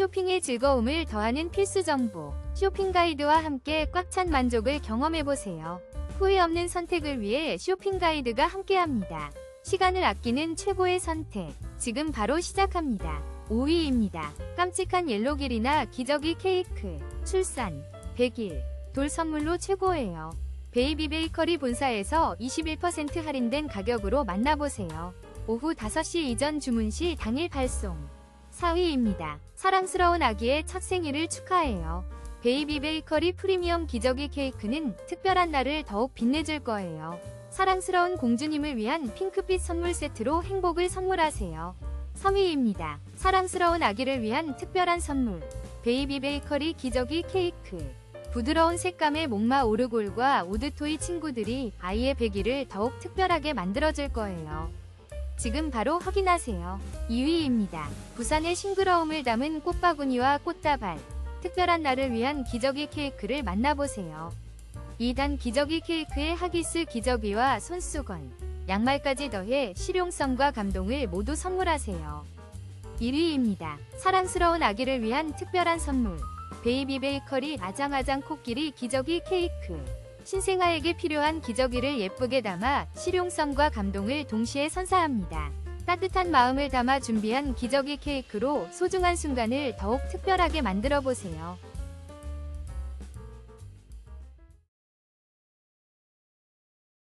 쇼핑의 즐거움을 더하는 필수 정보. 쇼핑 가이드와 함께 꽉 찬 만족을 경험해보세요. 후회 없는 선택을 위해 쇼핑 가이드가 함께합니다. 시간을 아끼는 최고의 선택. 지금 바로 시작합니다. 5위입니다. 깜찍한 옐로길이나 기저귀 케이크. 출산, 100일. 돌 선물로 최고예요. 베이비 베이커리 본사에서 21% 할인된 가격으로 만나보세요. 오후 5시 이전 주문 시 당일 발송. 4위입니다. 사랑스러운 아기의 첫 생일을 축하해요. 베이비 베이커리 프리미엄 기저귀 케이크는 특별한 날을 더욱 빛내줄 거예요. 사랑스러운 공주님을 위한 핑크빛 선물 세트로 행복을 선물하세요. 3위입니다. 사랑스러운 아기를 위한 특별한 선물. 베이비 베이커리 기저귀 케이크. 부드러운 색감의 목마 오르골과 우드토이 친구들이 아이의 배기를 더욱 특별하게 만들어줄 거예요. 지금 바로 확인하세요. 2위입니다. 부산의 싱그러움을 담은 꽃바구니와 꽃다발. 특별한 날을 위한 기저귀 케이크를 만나보세요. 2단 기저귀 케이크의 하기스 기저귀와 손수건, 양말까지 더해 실용성과 감동을 모두 선물하세요. 1위입니다. 사랑스러운 아기를 위한 특별한 선물. 베이비 베이커리 아장아장 코끼리 기저귀 케이크. 신생아에게 필요한 기저귀를 예쁘게 담아 실용성과 감동을 동시에 선사합니다. 따뜻한 마음을 담아 준비한 기저귀 케이크로 소중한 순간을 더욱 특별하게 만들어 보세요.